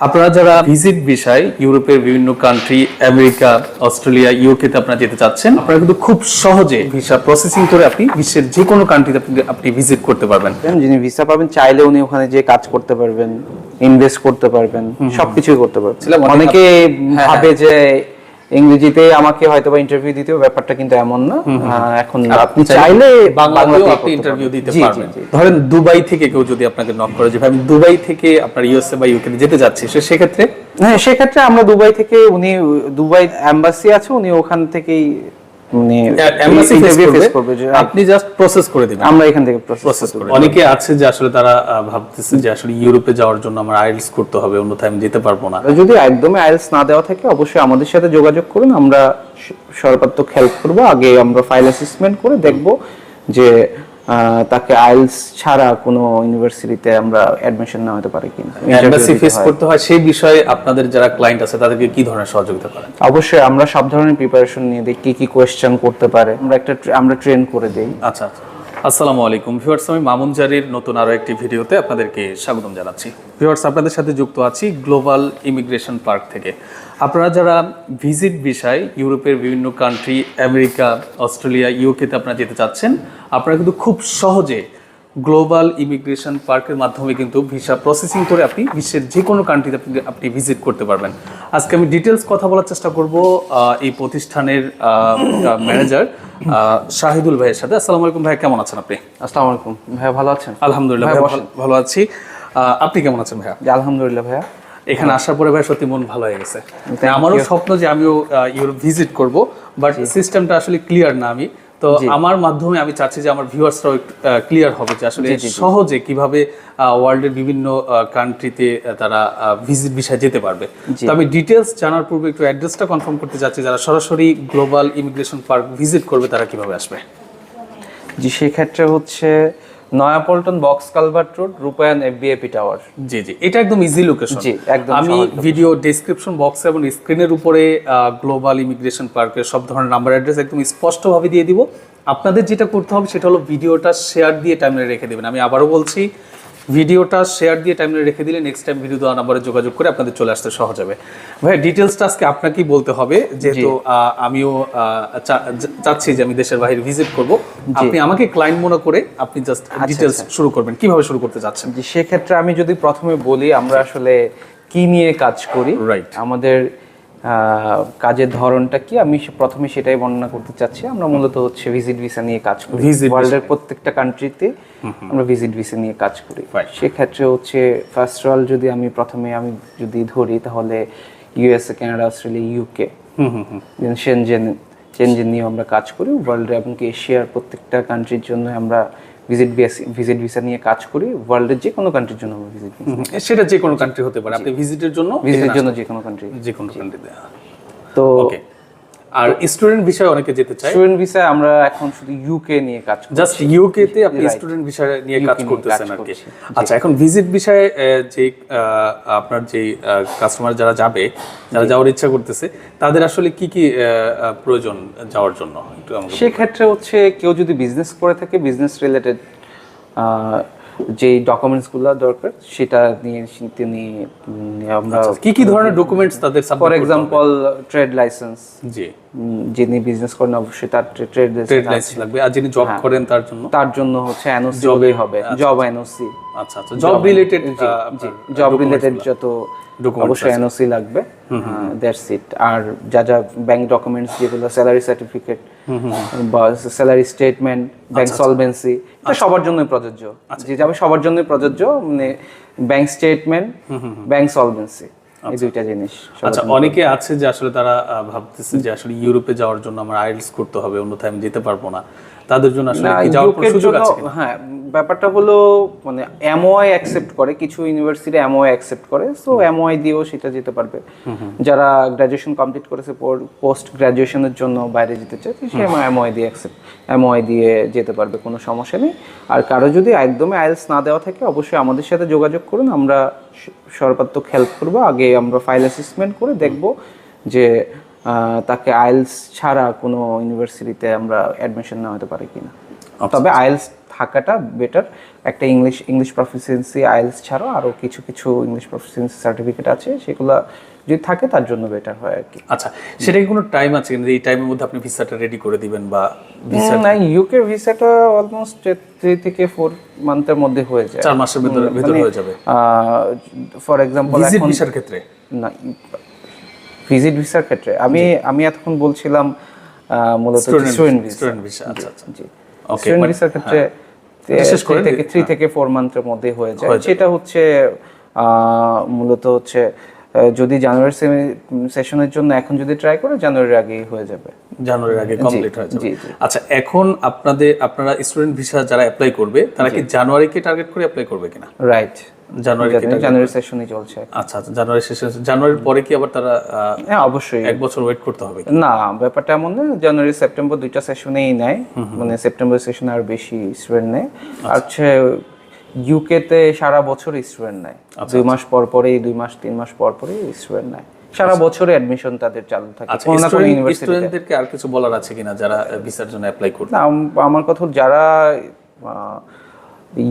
আপনারা যারা ভিজিট বিষয় ইউরোপের বিভিন্ন কান্ট্রি আমেরিকা অস্ট্রেলিয়া ইউকেতে আপনারা যেতে চাচ্ছেন আপনারা কিন্তু খুব সহজে ভিসা প্রসেসিং করে আপনি বিশ্বের যে কোনো কান্ট্রিতে আপনি আপনি ভিজিট করতে পারবেন। যিনি ভিসা পাবেন চাইলে উনি ওখানে যে কাজ করতে পারবেন ইনভেস্ট করতে পারবেন সবকিছুই করতে পারবেন। অনেকে ভাবে যে ইংরেজিতে আমাকে হয়তো বা ইন্টারভিউ দিতে হবে, ব্যাপারটা কিন্তু এমন না। এখন আপনি চাইলে বাংলাতেও আপনি ইন্টারভিউ দিতে পারবেন। ধরেন দুবাই থেকে কেউ যদি আপনাকে নক করে যে ভাই আমি দুবাই থেকে আপনার ইউএসএ বা ইউকে যেতে যাচ্ছি সে সেক্ষেত্রে? হ্যাঁ সেক্ষেত্রে আমরা দুবাই থেকে উনি দুবাই অ্যাম্বাসি আছে উনি ওখান থেকেই আপনি জাস্ট প্রসেস করে দিবেন। আমরা এখান থেকে প্রসেস প্রসেস করে অনেকে আছে যে আসলে তারা ভাবতেছে যে আসলে ইউরোপে যাওয়ার জন্য আমার করতে হবে অন্যথায় আমি যেতে পারব না। যদি একদমই আইএলস না দেওয়া থাকে অবশ্যই আমাদের সাথে যোগাযোগ করুন আমরা সর্বাত্মক হেল্প করব। আগে আমরা ফাইল অ্যাসেসমেন্ট করে দেখব যে তাকে আইলস ছাড়া কোনো ইউনিভার্সিটিতে আমরা অ্যাডমিশন না হতে পারি কিনা। এমবাসি ফেস করতে হয় সেই বিষয়ে আপনাদের যারা ক্লায়েন্ট আছে তাদেরকে কি ধরনের সহযোগিতা করেন? অবশ্যই আমরা সব ধরনের প্রিপারেশন নিয়ে দিই কি কি কোয়েশ্চেন করতে পারে। আমরা একটা আমরা ট্রেন করে দেই। আচ্ছা আচ্ছা। আসসালামু আলাইকুম। ভিউয়ার্স, আমি মামুন জারির নতুন আরও একটি ভিডিওতে আপনাদেরকে স্বাগতম জানাচ্ছি। ভিউয়ার্স, আপনাদের সাথে যুক্ত আছি গ্লোবাল ইমিগ্রেশন পার্ক থেকে। আপনারা যারা ভিজিট বিষয় ইউরোপের বিভিন্ন কান্ট্রি আমেরিকা, অস্ট্রেলিয়া ইউকেতে আপনারা যেতে চাচ্ছেন, আপনারা কিন্তু খুব সহজে গ্লোবাল ইমিগ্রেশন পার্কের মাধ্যমে কিন্তু ভিসা প্রসেসিং করে আপনি বিশ্বের যে কোনো কান্ট্রিতে আপনি আপনি ভিজিট করতে পারবেন। আজকে আমি ডিটেলস কথা বলার চেষ্টা করব এই প্রতিষ্ঠানের ম্যানেজার শাহিদুল ভাইয়ের সাথে। আসসালামু আলাইকুম ভাই কেমন আছেন আপনি? আসসালামু আলাইকুম। ভাইয়া ভালো আছেন? আলহামদুলিল্লাহ ভালো- আছি। আপনি কেমন আছেন ভাইয়া? আলহামদুলিল্লাহ ভাইয়া। এখানে আসার পরে ভাই সত্যি মন ভালো হয়ে গেছে। আমারও স্বপ্ন যে আমিও ইউরোপ ভিজিট করব বাট সিস্টেমটা আসলে ক্লিয়ার না আমি। তো আমার মাধ্যমে আমি চাচ্ছি যে আমার ভিউয়ার্সরাও একটু ক্লিয়ার হবে যে আসলে সহজে কীভাবে ওয়ার্ল্ডের বিভিন্ন কান্ট্রিতে তারা ভিজিট বিষয়ে যেতে পারবে। তো আমি ডিটেলস জানার পূর্বে একটু অ্যাড্রেসটা কনফার্ম করতে চাচ্ছি যারা সরাসরি গ্লোবাল ইমিগ্রেশন পার্ক ভিজিট করবে তারা কীভাবে আসবে? জি সেক্ষেত্রে হচ্ছে নয়াপল্টন বক্স কালভার্ট রোড রূপায়ণ এফবিএপি টাওয়ার। জি জি। এটা একদম ইজি লোকেশন জি, একদম আমি ভিডিও ডেসক্রিপশন বক্স এবং স্ক্রিনের উপরে গ্লোবাল ইমিগ্রেশন পার্কের সব ধরনের নাম্বার অ্যাড্রেস একদম স্পষ্টভাবে দিয়ে দিব। আপনাদের যেটা করতে হবে সেটা হলো ভিডিওটা শেয়ার দিয়ে টাইমে রেখে দেবেন। আমি আবারও বলছি ভিডিওটা শেয়ার দিয়ে টাইমলাইনে রেখে দিলে নেক্সট টাইম ভিডিও দেওয়া নাম্বারে যোগাযোগ করে আপনাদের চলে আসতে সহজ হবে। ভাই ডিটেলসটা আজকে আপনাকেই বলতে হবে যেহেতু আমিও চাচ্ছি যে আমি দেশের বাইরে ভিজিট করব। আপনি আমাকে ক্লায়েন্ট মনে করে আপনি জাস্ট ডিটেলস শুরু করবেন কীভাবে শুরু করতে যাচ্ছেন জি সেক্ষেত্রে আমি যদি প্রথমে বলি আমরা আসলে কি নিয়ে কাজ করি? রাইট আমাদের কাজের ধরনটা কি? আমি প্রথমে সেটাই বর্ণনা করতে চাচ্ছি। আমরা মূলত হচ্ছে ভিজিট ভিসা নিয়ে কাজ করি। ওয়ার্ল্ডের প্রত্যেকটা কান্ট্রিতে আমরা ভিজিট ভিসা নিয়ে কাজ করি. সেক্ষেত্রে হচ্ছে ফার্স্ট অল যদি আমি প্রথমে আমি যদি ধরি তাহলে USA Canada Australia UK Schengen Schengen নিয়ে আমরা কাজ করি। ওয়ার্ল্ডে এমনকি এশিয়ার প্রত্যেকটা কান্ট্রির জন্য আমরা ভিজিট ভিজিট ভিসা নিয়ে কাজ করি ওয়ার্ল্ডের যে কোনো কান্ট্রির জন্য ভিজিট সেটা যে কোনো কান্ট্রি হতে পারে। আপনি ভিজিটের জন্য ভিজিটের জন্য যে কোনো কান্ট্রি যে কোনো কান্ট্রিতে তো। ওকে আর স্টুডেন্ট বিষয়ে অনেকে যেতে চায়। স্টুডেন্ট আমরা এখন শুধু ইউকে নিয়ে কাজ করি জাস্ট ইউকে তে আপনি স্টুডেন্ট বিষয় নিয়ে কাজ করতেছেন আর কি। আচ্ছা এখন ভিজিট বিষয়ে যে আপনার যে কাস্টমার যারা যাবে যারা যাওয়ার ইচ্ছা করতেছে তাদের আসলে কি কি প্রয়োজন যাওয়ার জন্য? একটু সেক্ষেত্রে হচ্ছে কেউ যদি বিজনেস করে থাকে বিজনেস রিলেটেড যে ডকুমেন্টসগুলো দরকার সেটা নিয়ে তিনি আমরা কি কি ধরনের ডকুমেন্টস তাদের ফর? এক্সাম্পল ট্রেড লাইসেন্স জি যিনি বিজনেস করেন অবশ্যই তার ট্রেড লাইসেন্স লাগবে। আর যিনি জব করেন তার জন্য? তার জন্য হচ্ছে এনওসি হবে। জব এনওসি আচ্ছা। আচ্ছা জব রিলেটেড জব রিলেটেড যত অবশ্যই এনওসি লাগবে। দ্যাটস ইট আর যা যা ব্যাংক ডকুমেন্টস যেগুলো স্যালারি সার্টিফিকেট বা স্যালারি স্টেটমেন্ট ব্যাংক সলভেন্সি এটা সবার জন্যই প্রযোজ্য। যে যাবে সবার জন্যই প্রযোজ্য মানে ব্যাংক স্টেটমেন্ট ব্যাংক সলভেন্সি এই দুইটা জিনিস আচ্ছা অনেকে আছে যে আসলে তারা ভাবতেছে যে আসলে ইউরোপে যাওয়ার জন্য আমার আইএলটিএস করতে হবে অন্যথায় আমি যেতে পারব না। তাদের জন্য আসলে কি যাওয়ার সুযোগ আছে হ্যাঁ ব্যাপারটা হলো মানে এমওআই অ্যাকসেপ্ট করে কিছু ইউনিভার্সিটি এমওআই অ্যাকসেপ্ট করে সো এমওআই দিয়েও সেটা যেতে পারবে। যারা গ্রাজুয়েশন কমপ্লিট করেছে পোস্ট গ্রাজুয়েশনের জন্য বাইরে যেতে চায় সে এমওআই দিয়ে অ্যাকসেপ্ট এমওআই দিয়ে যেতে পারবে কোনো সমস্যা নেই। আর কারও যদি একদমই আইএলস না দেওয়া থাকে অবশ্যই আমাদের সাথে যোগাযোগ করুন আমরা সর্বাত্মক হেল্প করব। আগে আমরা ফাইল অ্যাসেসমেন্ট করে দেখব যে তাকে আইএলস ছাড়া কোনো ইউনিভার্সিটিতে আমরা অ্যাডমিশন না হতে পারে কিনা। তবে আইএলস থাকাটা বেটার একটা ইংলিশ ইংলিশ প্রফিসিয়েন্সি আইএলস ছাড়াও আরও কিছু কিছু ইংলিশ প্রফিসিয়েন্সি সার্টিফিকেট আছে সেগুলো যদি থাকে তার জন্য বেটার হয় আর কি। আচ্ছা সেটা কি কোনো টাইম আছে কিন্তু এই টাইমের মধ্যে আপনি ভিসাটা রেডি করে দিবেন বা ভিসা না ইউকে ভিসাটা অলমোস্ট থ্রি থেকে ফোর মান্থের মধ্যে হয়ে যায়। চার মাসের ভিতরে ভিতরে হয়ে যাবে। ফর এক্সাম্পল এখন ভিসার ক্ষেত্রে? না ভিজিট ভিসার ক্ষেত্রে। আমি আমি এতক্ষণ বলছিলাম মূলত স্টুডেন্ট ভিসা স্টুডেন্ট ভিসা আচ্ছা আচ্ছা। জি Okay, স্টুডেন্ট ভিসার ক্ষেত্রে করে- থেকে থ্রি থেকে ফোর মান্থের মধ্যে হয়ে যায়। সেটা হচ্ছে মূলত হচ্ছে যদি জানুয়ারি সেশনের জন্য এখন যদি ট্রাই করে জানুয়ারির আগেই হয়ে যাবে। জানুয়ারির আগে কমপ্লিট হয়ে যাবে। আচ্ছা এখন আপনাদের আপনারা স্টুডেন্ট ভিসা যারা অ্যাপ্লাই করবে তারা কি জানুয়ারিকে টার্গেট করে অ্যাপ্লাই করবে কিনা? রাইট জানুয়ারি জানুয়ারি সেশনই চলছে। আচ্ছা আচ্ছা জানুয়ারি শেষে জানুয়ারির পরে কি আবার তারা হ্যাঁ অবশ্যই। এক বছর ওয়েট করতে হবে না ব্যাপারটা এমন না জানুয়ারি সেপ্টেম্বর দুইটা সেশনেই নেয়। মানে সেপ্টেম্বর সেশনে আর বেশি স্টুডেন্ট নেয়। আর হচ্ছে ইউকেতে সারা বছর স্টুডেন্ট নেয়। দুই মাস পর পরেই দুই মাস তিন মাস পর পরেই স্টুডেন্ট নেয়। সারা বছরে অ্যাডমিশন তাদের চালু থাকে আচ্ছা কোনো না কোনো ইউনিভার্সিটি স্টুডেন্টদেরকে আর কিছু বলার আছে কিনা যারা ভিসার জন্য অ্যাপ্লাই করবে না আমার কথা যারা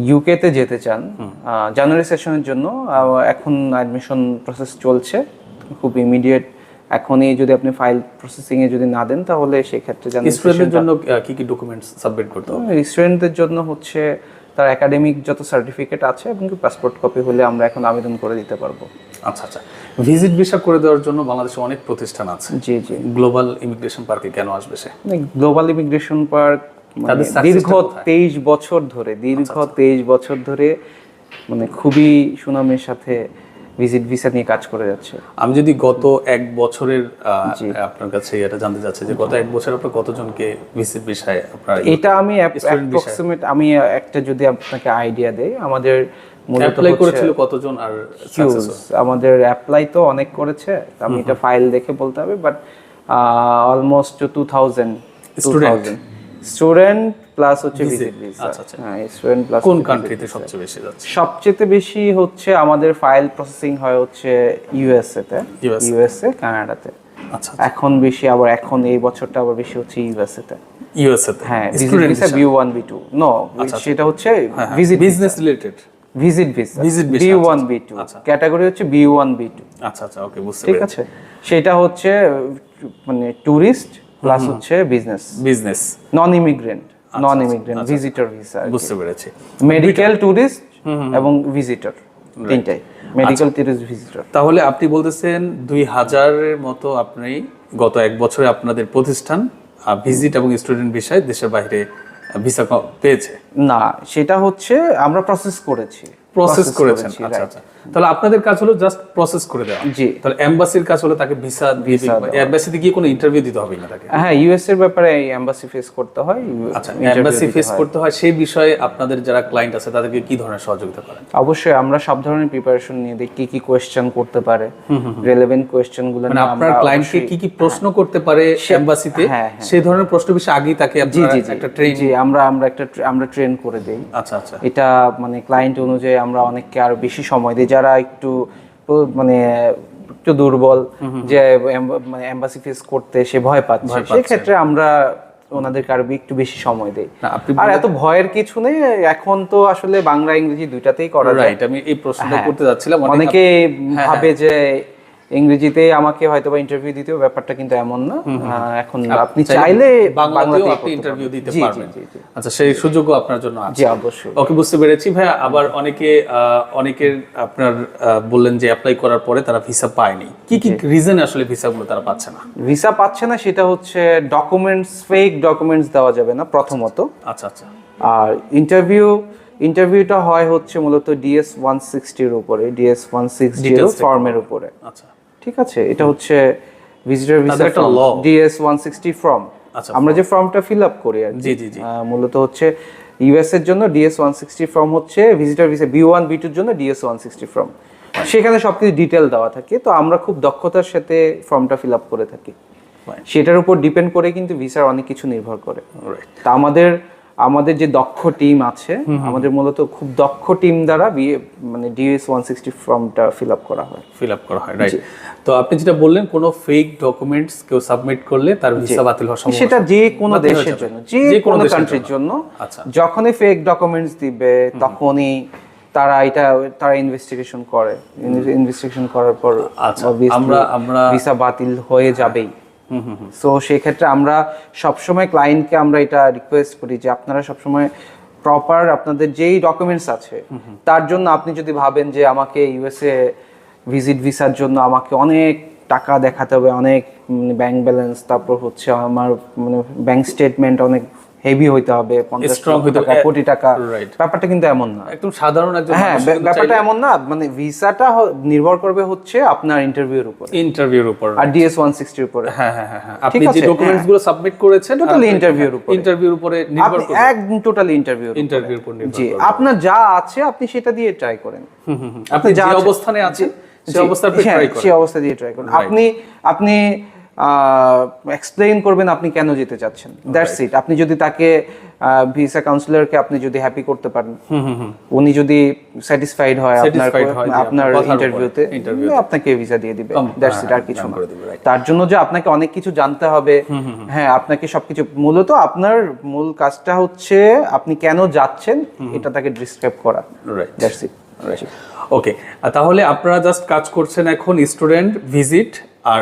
ইউকেতে যেতে চান জানুয়ারি সেশনের জন্য এখন অ্যাডমিশন প্রসেস চলছে খুব ইমিডিয়েট এখনই যদি আপনি ফাইল প্রসেসিং এ যদি না দেন তাহলে সেক্ষেত্রে জানুয়ারি স্টুডেন্টদের জন্য কি কি ডকুমেন্টস সাবমিট করতে হবে? স্টুডেন্টদের জন্য হচ্ছে তার একাডেমিক যত সার্টিফিকেট আছে এবং পাসপোর্ট কপি হলে আমরা এখন আবেদন করে দিতে পারব। আচ্ছা আচ্ছা। ভিজিট ভিসা করে দেওয়ার জন্য বাংলাদেশে অনেক প্রতিষ্ঠান আছে। জি জি। গ্লোবাল ইমিগ্রেশন পার্কে কেন আসবে সে? গ্লোবাল ইমিগ্রেশন পার্ক দীর্ঘ তেইশ বছর ধরে দীর্ঘ তেইশ বছর ধরে মানে খুবই সুনামের সাথে ভিজিট ভিসা নিয়ে কাজ করে যাচ্ছে। আমি যদি গত এক বছরের আপনার কাছে এটা জানতে চাচ্ছি যে গত এক বছর আপনার কতজনকে ভিজিট বিষয়ে আপনার এটা আমি অ্যাপ্রক্সিমেট আমি একটা যদি আপনাকে আইডিয়া দেই আমাদের অ্যাপ্লাই করেছিল কতজন আর আমাদের অ্যাপ্লাই তো অনেক করেছে আমি এটা ফাইল দেখে বলতে হবে but almost two thousand Student? Student plus হচ্ছে ভিজিট ভিসা আচ্ছা, আচ্ছা। হ্যাঁ স্টুডেন্ট প্লাস কোন কান্ট্রিতে সবচেয়ে বেশি যাচ্ছে? সবচেয়ে বেশি হচ্ছে আমাদের ফাইল প্রসেসিং হয় হচ্ছে ইউএসএ তে ইউএসএ কানাডাতে আচ্ছা এখন বেশি আবার এখন এই বছরটা আবার বেশি হচ্ছে ইউএসএ তে ইউএসএ তে হ্যাঁ visit visa B one B two no সেটা হচ্ছে visit business related visit visa visa, B one B two category হচ্ছে বি ওয়ান বি টু আচ্ছা আচ্ছা ওকে বুঝতে ঠিক আছে? সেটা হচ্ছে মানে ট্যুরিস্ট প্লাস হচ্ছে business business non immigrant non immigrant visitor visa বুঝতে পেরেছি। মেডিকেল ট্যুরিস্ট এবং ভিজিটর তিনটাই। মেডিকেল ট্যুরিস্ট ভিজিটর তাহলে আপনি বলতেছেন দুই হাজারের মতো আপনি গত এক বছরে আপনাদের প্রতিষ্ঠান ভিজিট এবং স্টুডেন্ট বিষয়ে দেশের বাইরে ভিসা পেয়েছে? না সেটা হচ্ছে আমরা প্রসেস করেছি। প্রসেস করেছেন। আচ্ছা আচ্ছা। তাহলে আপনাদের কাজ হলো জাস্ট প্রসেস করে দেওয়া। জি। তাহলে এম্বাসির কাজ হলো তাকে ভিসা দিয়ে এম্বাসিতে গিয়ে কোনো ইন্টারভিউ দিতে হবে না তাকে। হ্যাঁ ইউএস এর ব্যাপারে এম্বাসি ফেস করতে হয় আচ্ছা এম্বাসি ফেস করতে হয় সেই বিষয়ে আপনাদের যারা ক্লায়েন্ট আছে তাদেরকে কি ধরনের সহযোগিতা করেন? অবশ্যই আমরা সব ধরনের প্রিপারেশন নিয়ে দেখি কি কি কোয়েশ্চেন করতে পারে রেলেভেন্ট কোয়েশ্চেনগুলো মানে আপনার আমরা ক্লায়েন্টকে কি কি প্রশ্ন করতে পারে এম্বাসিতে হ্যাঁ, হ্যাঁ। সেই ধরনের প্রশ্ন বিষয়ে আগেই তাকে জি জি একটা ট্রেন জি আমরা আমরা একটা আমরা ট্রেন করে দেই। আচ্ছা আচ্ছা। এটা মানে ক্লায়েন্ট অনুযায়ী আমরা অনেককে আরও বেশি সময় দিই। যারা একটু মানে একটু দুর্বল যে মানে এম্বাসি ফেস করতে সে ভয় পাচ্ছে। সেক্ষেত্রে আমরা ওনাদেরকে আরবি একটু বেশি সময় দেই। আর এত ভয়ের কিছু নেই এখন তো আসলে বাংলা ইংরেজি দুইটাতেই করা যায়। আমি এই প্রশ্নটা করতে যাচ্ছিলাম অনেকে ভাবে যে ইংরেজিতে আমাকে হয়তো বা ইন্টারভিউ দিতেও ব্যাপারটা কিন্তু এমন না। এখন আপনি চাইলে বাংলাতেও আপনি ইন্টারভিউ দিতে পারবেন। আচ্ছা সেই সুযোগও আপনার জন্য আছে। জি অবশ্যই। ওকে বুঝতে পেরেছি ভাইয়া। আবার অনেকে অনেকের আপনার বললেন যে অ্যাপ্লাই করার পরে তারা ভিসা পায়নি। কি কি রিজন আসলে ভিসাগুলো তারা পাচ্ছে না? ভিসা পাচ্ছে না সেটা হচ্ছে ডকুমেন্টস ফেক ডকুমেন্টস দেওয়া যাবে না প্রথমত। আচ্ছা আচ্ছা। আর ইন্টারভিউ ইন্টারভিউটা হয় হচ্ছে মূলত ডিএস ওয়ান সিক্সটির উপরে ডিএস ওয়ান সিক্স জিরো ফর্মের উপরে। আচ্ছা। ঠিক আছে এটা হচ্ছে visitor visa DS one sixty form আমরা যে ফর্মটা ফিল আপ করি আর জি, জি। মূলত হচ্ছে ইউএস এর জন্য ডিএস ওয়ান সিক্সটি ফর্ম হচ্ছে visitor visa B one B টুর জন্য ডিএস ওয়ান সিক্সটি ফর্ম সেখানে সবকিছু ডিটেল দেওয়া থাকে তো আমরা খুব দক্ষতার সাথে ফর্মটা ফিল আপ করে থাকি। সেটার উপর ডিপেন্ড করে কিন্তু ভিসার অনেক কিছু নির্ভর করে। তা আমাদের আমাদের যে দক্ষ টিম আছে আমাদের মূলত খুব দক্ষ টিম দ্বারা বিয়ে মানে ডিএস ওয়ান সিক্সটি ফর্মটা ফিল আপ করা হয়। ফিল আপ করা হয় রাইট তো আপনি যেটা বললেন কোনো ফেক ডকুমেন্টস কেউ সাবমিট করলে তার ভিসা বাতিল হওয়ার সম্ভাবনা সেটা যে কোনো দেশের জন্য যে কোনো কান্ট্রির জন্য। আচ্ছা। যখনই ফেক ডকুমেন্টস দিবে তখনই তারা এটা তারা ইনভেস্টিগেশন করে। ইনভেস্টিগেশন করার পর আচ্ছা, আমরা- আমরা- ভিসা বাতিল হয়ে যাবেই। সো সেক্ষেত্রে আমরা সবসময় ক্লায়েন্টকে আমরা এটা রিকোয়েস্ট করি যে আপনারা সবসময় প্রপার আপনাদের যেই ডকুমেন্টস আছে, তার জন্য আপনি যদি ভাবেন যে আমাকে ইউএসএ ভিজিট ভিসার জন্য আমাকে অনেক টাকা দেখাতে হবে, অনেক ব্যাংক ব্যালেন্স তারপর হচ্ছে আমার মানে ব্যাংক স্টেটমেন্ট অনেক হেভি হইতে হবে পঞ্চাশ হইতে হবে। কোটি টাকা। ব্যাপারটা কিন্তু এমন না। একদম সাধারণ একজন হ্যাঁ ব্যাপারটা এমন না মানে ভিসাটা নির্ভর করবে হচ্ছে আপনার ইন্টারভিউর উপর। ইন্টারভিউর উপর আর ডিএস উপরে। হ্যাঁ হ্যাঁ হ্যাঁ হ্যাঁ। আপনি যে ডকুমেন্টসগুলো সাবমিট করেছেন interview এর উপরে। ইন্টারভিউর উপরে নির্ভর করে একদম টোটালি ইন্টারভিউ ইন্টারভিউর উপর। নির্ভর জি আপনার যা আছে আপনি সেটা দিয়ে ট্রাই করেন। আপনি যে অবস্থানে আছেন হ্যাঁ, সেই অবস্থা দিয়ে ট্রাই করুন। আপনি আপনি এক্সপ্লেইন করবেন আপনি কেন যেতে চাচ্ছেন। দ্যাটস ইট আপনি যদি তাকে ভিসা কাউন্সিলরকে আপনি যদি হ্যাপি করতে পারেন উনি যদি স্যাটিসফাইড হয় আপনার হয় আপনার ইন্টারভিউতে আপনাকে ভিসা দিয়ে দিবে। দ্যাটস ইট হ্যাঁ, আর কিছু না. তার জন্য যে আপনাকে অনেক কিছু জানতে হবে হ্যাঁ আপনাকে সবকিছু মূলত আপনার মূল কাজটা হচ্ছে আপনি কেন যাচ্ছেন এটা তাকে ডিসক্রাইব করা। দ্যাটস ইট ওকে তাহলে আপনারা জাস্ট কাজ করছেন এখন স্টুডেন্ট ভিজিট আর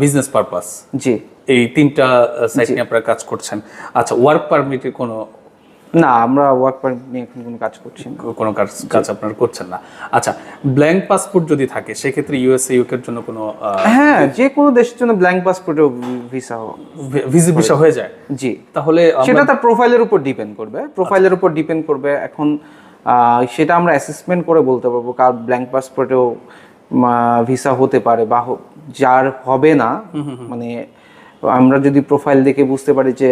বিজনেস পারপাস জি। এই তিনটা সাইট নিয়ে আপনারা কাজ করছেন। আচ্ছা ওয়ার্ক পারমিটের কোনো না আমরা ওয়ার্ক পারমিট নিয়ে এখন কোনো কাজ করছি না। কোনো কাজ কাজ আপনারা করছেন না। আচ্ছা ব্ল্যাঙ্ক পাসপোর্ট যদি থাকে সেক্ষেত্রে ইউএসএ ইউকের জন্য কোনো হ্যাঁ যে কোনো দেশের জন্য ব্ল্যাঙ্ক পাসপোর্টেও ভিসা ভিজিট ভিসা হয়ে যায়। জি। তাহলে সেটা তার প্রোফাইলের উপর ডিপেন্ড করবে। প্রোফাইলের উপর ডিপেন্ড করবে। এখন সেটা আমরা অ্যাসেসমেন্ট করে বলতে পারব কার ব্ল্যাঙ্ক পাসপোর্টেও ভিসা হতে পারে বা যার হবে না মানে আমরা যদি প্রোফাইল দেখে বুঝতে পারি যে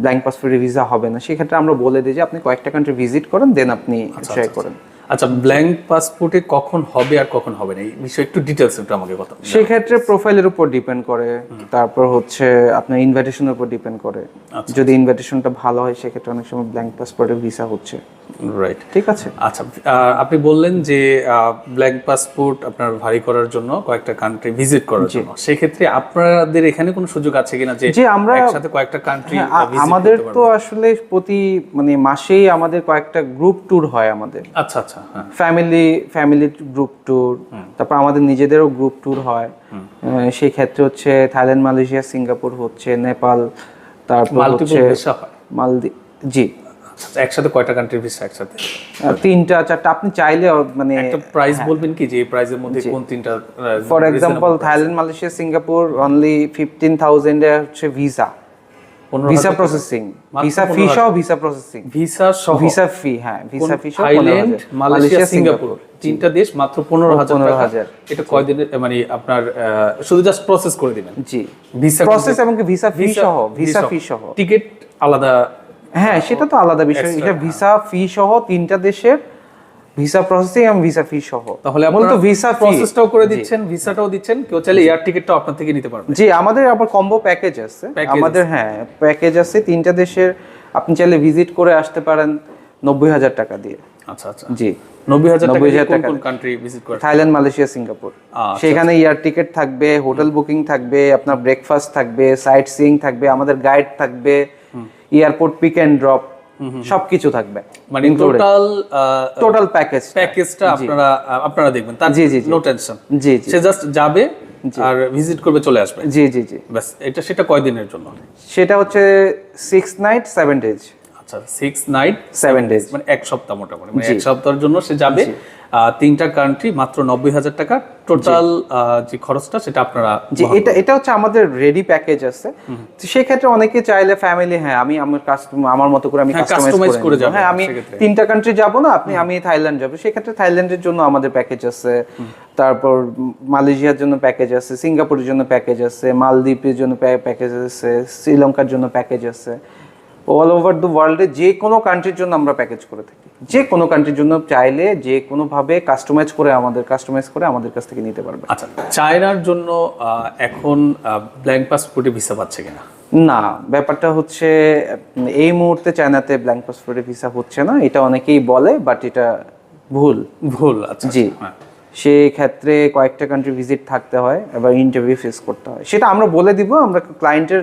ব্ল্যাঙ্ক পাসপোর্টে ভিসা হবে না সেক্ষেত্রে আমরা বলে দিই যে আপনি কয়েকটা কান্ট্রি ভিজিট করেন দেন আপনি ট্রাই করেন। আচ্ছা ব্ল্যাঙ্ক পাসপোর্টে কখন হবে আর কখন হবে না? এই বিষয়ে একটু ডিটেলস একটু আমাকে কথা সেক্ষেত্রে প্রোফাইলের উপর ডিপেন্ড করে তারপর হচ্ছে আপনার ইনভাইটেশনের উপর ডিপেন্ড করে। যদি ইনভাইটেশনটা ভালো হয় সেক্ষেত্রে অনেক সময় ব্ল্যাঙ্ক পাসপোর্টের ভিসা হচ্ছে। রাইট ঠিক আছে? আচ্ছা আপনি বললেন যে ব্ল্যাঙ্ক পাসপোর্ট আপনার ভারী করার জন্য কয়েকটা কান্ট্রি ভিজিট করার জন্য। সেক্ষেত্রে আপনাদের এখানে কোনো সুযোগ আছে কিনা যে আমরা- একসাথে কয়েকটা কান্ট্রি হ্যাঁ, আমাদের তো আসলে প্রতি মানে মাসেই আমাদের কয়েকটা গ্রুপ ট্যুর হয় আমাদের। আচ্ছা আচ্ছা। হ্যাঁ। ফ্যামিলি ফ্যামিলি গ্রুপ ট্যুর তারপর আমাদের নিজেদেরও গ্রুপ ট্যুর হয়। সেই ক্ষেত্রে হচ্ছে থাইল্যান্ড মালয়েশিয়া সিঙ্গাপুর হচ্ছে নেপাল তারপর হচ্ছে মালদ্বীপ জি। আচ্ছা, একসাথে কয়টা কান্ট্রি ভিসা একসাথে? তিনটা চারটা। আপনি চাইলে মানে একটা প্রাইস বলবেন কি যে এই প্রাইজের মধ্যে কোন তিনটা for example Thailand Malaysia Singapore only fifteen thousand হচ্ছে visa visa processing visa fee সহ ভিসা প্রসেসিং ভিসা সহ। ভিসা ফি হ্যাঁ ভিসা ফি সহ থাইল্যান্ড মালয়েশিয়া সিঙ্গাপুর তিনটা দেশ মাত্র পনেরো হাজার এটা মানে আপনার শুধু জাস্ট প্রসেস করে দিবেন? জি। ভিসা প্রসেস এবং ভিসা ফি সহ ভিসা ফি সহ। টিকিট আলাদা হ্যাঁ সেটা তো আলাদা বিষয়। এটা ভিসা ফি সহ তিনটা দেশের ভিসা প্রসেসিং এবং ভিসা ফি সহ। তাহলে মূলত ভিসা প্রসেসটাও করে দিচ্ছেন ভিসাটাও দিচ্ছেন কেউ চাইলে এয়ার টিকিটটাও আপনার থেকে নিতে পারবে। জি আমাদের আবার কম্বো প্যাকেজ আছে। আমাদের হ্যাঁ প্যাকেজ আছে তিনটা দেশের। আপনি চাইলে ভিজিট করে আসতে পারেন নব্বই হাজার টাকা দিয়ে। আচ্ছা আচ্ছা। জি। নব্বই হাজার টাকা 90,000 টাকা কোন কান্ট্রি ভিজিট করে থাইল্যান্ড মালয়েশিয়া সিঙ্গাপুর। আচ্ছা, সেখানে এয়ার টিকিট থাকবে হোটেল বুকিং থাকবে আপনার ব্রেকফাস্ট থাকবে সাইট সিইং থাকবে আমাদের গাইড থাকবে এয়ারপোর্ট পিক এন্ড ড্রপ সবকিছু থাকবে মানে টোটাল টোটাল প্যাকেজ প্যাকেজটা আপনারা আপনারা দেখবেন। তার জি, জি। নো টেনশন জি জি। সে জাস্ট যাবে আর ভিজিট করবে চলে আসবে। জি জি জি। ব্যাস এটা সেটা কয়দিনের জন্য? সেটা হচ্ছে সিক্স নাইট সেভেন ডেজ আচ্ছা সিক্স নাইট সেভেন ডেজ মানে এক সপ্তাহ মোটামুটি মানে এক সপ্তাহের জন্য সে যাবে। তিনটা কান্ট্রি মাত্র নব্বই হাজার টাকা। টোটাল যে খরচটা সেটা আপনারা যে এটা এটা হচ্ছে আমাদের রেডি প্যাকেজ আছে। তো সেক্ষেত্রে অনেকে চাইলে ফ্যামিলি হ্যাঁ আমি আমার কাস্টমার আমার মতো করে আমি হ্যাঁ, কাস্টমাইজ করে করে হ্যাঁ আমি তিনটা কান্ট্রি যাব না আপনি আমি থাইল্যান্ড যাব। থাইল্যান্ডের জন্য আমাদের প্যাকেজ আছে। তারপর মালয়েশিয়ার জন্য প্যাকেজ আছে সিঙ্গাপুরের জন্য প্যাকেজ আছে মালদ্বীপের জন্য প্যাকেজ আছে শ্রীলঙ্কার জন্য প্যাকেজ আছে। অল ওভার দ্য ওয়ার্ল্ডে যে কোনো কান্ট্রির জন্য আমরা প্যাকেজ করে থাকি। যে কোনো কান্ট্রির জন্য চাইলে যে কোনোভাবে কাস্টমাইজ করে আমাদের কাস্টমাইজ করে আমাদের কাছ থেকে নিতে পারবে। আচ্ছা চায়নার জন্য এখন ব্ল্যাঙ্ক পাসপোর্টে ভিসা পাচ্ছে কিনা? না ব্যাপারটা হচ্ছে এই মুহূর্তে চায়নাতে ব্ল্যাঙ্ক পাসপোর্টে ভিসা হচ্ছে না এটা অনেকেই বলে বাট এটা ভুল। ভুল আচ্ছা। জি। হ্যাঁ। সেই ক্ষেত্রে কয়েকটা কান্ট্রি ভিজিট থাকতে হয় এবার ইন্টারভিউ ফেস করতে হয়। সেটা আমরা বলে দিব আমরা ক্লায়েন্টের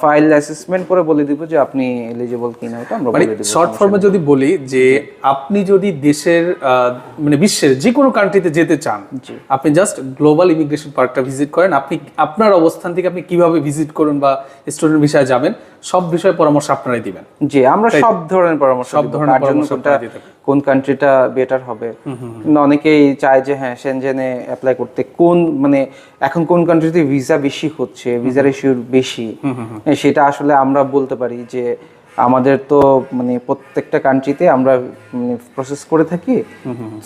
ফাইল অ্যাসেসমেন্ট করে বলে দিব যে আপনি এলিজিবল কিনা ওটা আমরা মানে বলে দিব শর্ট ফর্মে যদি বলি যে আপনি যদি দেশের আহ, মানে বিশ্বের যে কোনো কান্ট্রিতে যেতে চান আপনি জাস্ট গ্লোবাল ইমিগ্রেশন পার্কটা ভিজিট করেন আপনি আপনার অবস্থান থেকে আপনি কীভাবে ভিজিট করুন বা স্টুডেন্ট বিষয়ে যাবেন সব বিষয়ে পরামর্শ আপনারাই দিবেন। জি আমরা সব ধরনের পরামর্শ সব ধরনের পরামর্শ কোন কান্ট্রিটা বেটার হবে? অনেকেই চায় যে হ্যাঁ সেনজেনে অ্যাপ্লাই করতে। কোন মানে এখন কোন কান্ট্রিতে ভিসা বেশি হচ্ছে? ভিসার ইস্যু বেশি। সেটা আসলে আমরা বলতে পারি যে আমাদের তো মানে প্রত্যেকটা কান্ট্রিতে আমরা প্রসেস করে থাকি।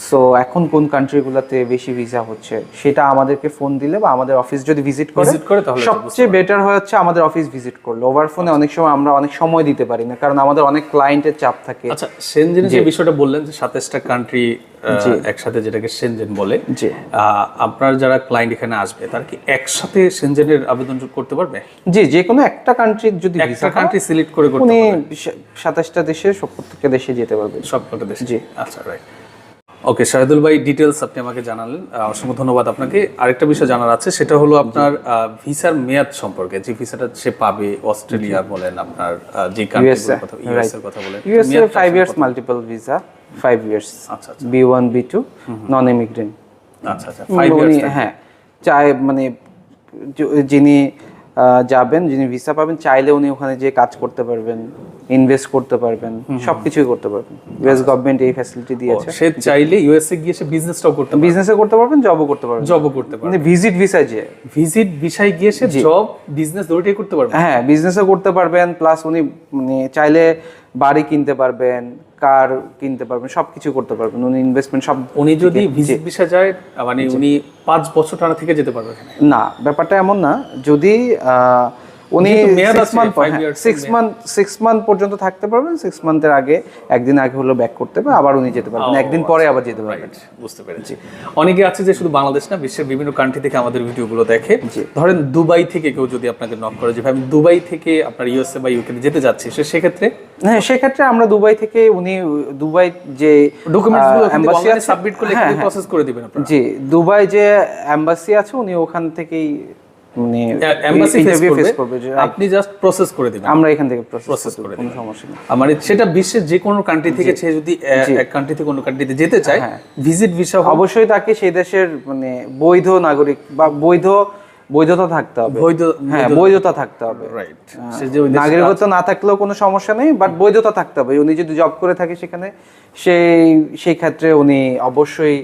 সো এখন কোন কান্ট্রিগুলোতে বেশি ভিসা হচ্ছে সেটা আমাদেরকে ফোন দিলে বা আমাদের অফিস যদি ভিজিট করে ভিজিট করে সবচেয়ে বেটার হয় হচ্ছে আমাদের অফিস ভিজিট করলে। ওভার ফোনে অনেক সময় আমরা অনেক সময় দিতে পারি না কারণ আমাদের অনেক ক্লায়েন্টের চাপ থাকে। আচ্ছা সেনজেনে যে বিষয়টা বললেন যে সাতাশটা কান্ট্রি একসাথে যেটাকে সেনজেন বলে। আহ, আপনার যারা ক্লায়েন্ট এখানে আসবে তারা কি একসাথে সেনজেনের আবেদন করতে পারবে? জি যে কোনো একটা কান্ট্রির যদি একটা কান্ট্রি সিলেক্ট করে করতে সাতাশটা দেশে সব প্রত্যেকটা দেশে যেতে পারবে। সবকটা দেশে? জি। আচ্ছা রাইট ওকে শাহিদুল ভাই ডিটেলস আপনি আমাকে জানালেন। অসংখ্য ধন্যবাদ আপনাকে। আরেকটা বিষয় জানার আছে সেটা হলো আপনার ভিসার মেয়াদ সম্পর্কে। যে ভিসাটা সে পাবে অস্ট্রেলিয়া বলেন আপনার যে ইউএস এর কথা বলেন। USA five years multiple visa five years আচ্ছা B one B two non immigrant আচ্ছা আচ্ছা ফাইভ উনি হ্যাঁ চাই মানে যিনি যাবেন যিনি ভিসা পাবেন চাইলে উনি ওখানে যে কাজ করতে পারবেন। ইনভেস্ট করতে পারবেন সবকিছুই করতে পারবেন। ইউএস গভর্নমেন্ট এই ফ্যাসিলিটি দিয়েছে। সে চাইলে ইউএসএ গিয়ে সে বিজনেসটাও করতে পারবে। বিজনেসও করতে পারবেন জবও করতে পারবেন। জবও করতে পারবে মানে ভিজিট ভিসা যে। ভিজিট বিষয় গিয়ে সে জব বিজনেস দুটোই করতে পারবে। হ্যাঁ বিজনেসও করতে পারবেন প্লাস উনি মানে চাইলে বাড়ি কিনতে পারবেন কার কিনতে পারবেন সবকিছু করতে পারবেন। উনি ইনভেস্টমেন্ট সব উনি যদি ভিজিট বিষয় যায় মানে উনি পাঁচ বছর টানা থেকে যেতে পারবে না ব্যাপারটা এমন না। যদি আহ, উনি মেয়াদ সিক্স মান্থ সিক্স মান্থ পর্যন্ত থাকতে পারবেন সিক্স মান্থের আগে একদিন আগে হলো ব্যাক করতে হবে আবার উনি যেতে পারবেন একদিন পরে আবার যেতে পারবেন। বুঝতে পেরেছি। অনেকে আছে যে শুধু বাংলাদেশ না বিশ্বের বিভিন্ন কান্ট্রি থেকে আমাদের ভিডিওগুলো দেখে। ধরেন দুবাই থেকে কেউ যদি আপনাকে নক করে যে ভাই আমি দুবাই থেকে আপনার ইউএসএ বা ইউকে যেতে যাচ্ছি সে সেক্ষেত্রে? হ্যাঁ সেক্ষেত্রে আমরা দুবাই থেকে উনি দুবাই যে ডকুমেন্টসগুলো embassy অনলাইনে আছে- সাবমিট করলে হ্যাঁ, প্রসেস করে দিবেন আপনারা। জি দুবাই যে এম্বাসি আছে উনি ওখান থেকেই মানে এমবাসি ফেস করবে ফেস করবে যে আপনি জাস্ট প্রসেস করে দিবেন। আমরা এখান থেকে প্রসেস করে কোনো সমস্যা নেই। মানে সেটা বিশ্বের যে কোনো কান্ট্রি থেকে সে যদি এক কান্ট্রি থেকে অন্য কান্ট্রিতে যেতে চায় হ্যাঁ। ভিজিট ভিসা অবশ্যই তাকে সেই দেশের মানে বৈধ নাগরিক বা বৈধ বৈধতা থাকতে হবে। বৈধ হ্যাঁ বৈধতা থাকতে হবে। রাইট নাগরিকত্ব না থাকলেও কোনো সমস্যা নেই বাট বৈধতা থাকতে হবে। উনি যদি জব করে থাকে সেখানে সেই সেই ক্ষেত্রে উনি অবশ্যই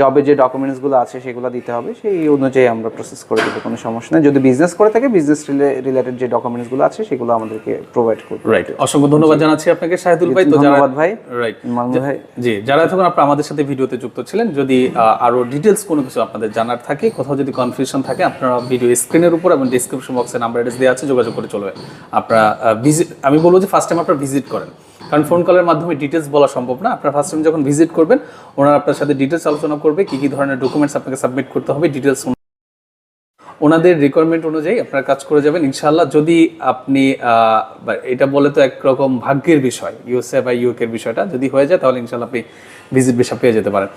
জবে যে ডকুমেন্টসগুলো আছে সেগুলো দিতে হবে সেই অনুযায়ী আমরা প্রসেস করে দেবো কোনো সমস্যা নেই। যদি বিজনেস করে থাকে বিজনেস রিলেটেড যে ডকুমেন্টসগুলো আছে সেগুলো আমাদেরকে প্রোভাইড করবে। রাইট অসংখ্য ধন্যবাদ জানাচ্ছি আপনাকে শাহিদুল ভাই তো ধন্যবাদ ভাই। রাইট ভাই। জি যারা এতক্ষণ আপনারা আমাদের সাথে ভিডিওতে যুক্ত ছিলেন যদি আরও ডিটেলস কোনো কিছু আপনাদের জানার থাকে কোথাও যদি কনফিউশন থাকে আপনারা ভিডিও স্ক্রিনের উপর এবং ডিসক্রিপশন বক্সে নাম্বার অ্যাড্রেস দেওয়া আছে যোগাযোগ করে চলবে আপনারা ভিজিট আমি বলব যে ফার্স্ট টাইম আপনারা ভিজিট করেন। কারণ ফোন কলের মাধ্যমে ডিটেলস বলা সম্ভব না। আপনার ফার্স্ট টাইম যখন ভিজিট করবেন, ওনারা আপনার সাথে ডিটেলস আলোচনা করবে, কি কি ধরনের ডকুমেন্টস আপনাকে সাবমিট করতে হবে ডিটেলস ওনাদের রিকোয়ারমেন্ট অনুযায়ী আপনার কাজ করে যাবেন। ইনশাল্লাহ যদি আপনি এটা বলে তো একরকম ভাগ্যের বিষয় ইউএসএ বা ইউকের বিষয়টা। যদি হয়ে যায় তাহলে ইনশাল্লাহ আপনি ভিজিট ভিসা পেয়ে যেতে পারেন।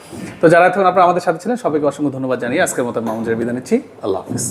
তো যারা এখন আপনারা আমাদের সাথে ছিলেন, সবাইকে অসংখ্য ধন্যবাদ জানিয়ে আজকের মতো মামুনের বিদায় নিচ্ছি। আল্লাহ হাফিজ।